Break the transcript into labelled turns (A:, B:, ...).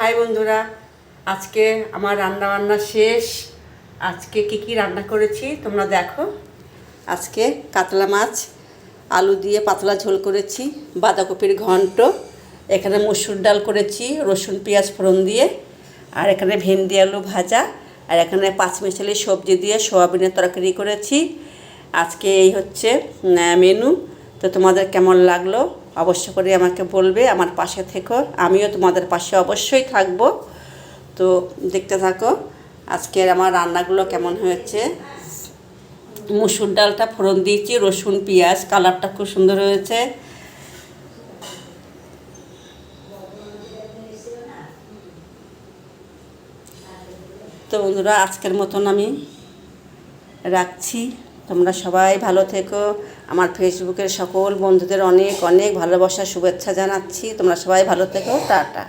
A: High বন্ধুরা, আজকে আমার রান্না বান্না শেষ। আজকে কি কি রান্না করেছি তোমরা দেখো। আজকে কাতলা মাছ, আলু দিয়ে পাতলা ঝোল করেছি, বাঁধাকপির ঘন্ট, এখানে মসুর ডাল করেছি, রসুন, পেঁয়াজ ফোড়ন দিয়ে, আর এখানে ভেন্ডি আলু ভাজা, আর এখানে পাঁচমিশালি সবজি দিয়ে সোয়াবিনের তরকারি করেছি। আজকে এই হচ্ছে মেনু তো তোমাদের কেমন লাগল? অবশ্য করে আমাকে বলবে, আমার পাশে থেকো। আমিও তোমাদের পাশে অবশ্যই থাকব। তো দেখতে থাকো, আজকের আমার রান্নাগুলো কেমন হয়েছে। মুসুর ডালটা ফোড়ন দিয়েছি, রসুন, পেঁয়াজ, কালারটা খুব সুন্দর হয়েছে। তো বন্ধুরা, আজকের মতন আমি রাখছি। তোমরা সবাই ভালো থেকো। আমার ফেসবুকের সকল বন্ধুদের অনেক অনেক ভালোবাসা, শুভেচ্ছা জানাচ্ছি। তোমরা সবাই ভালো থেকো। টাটা।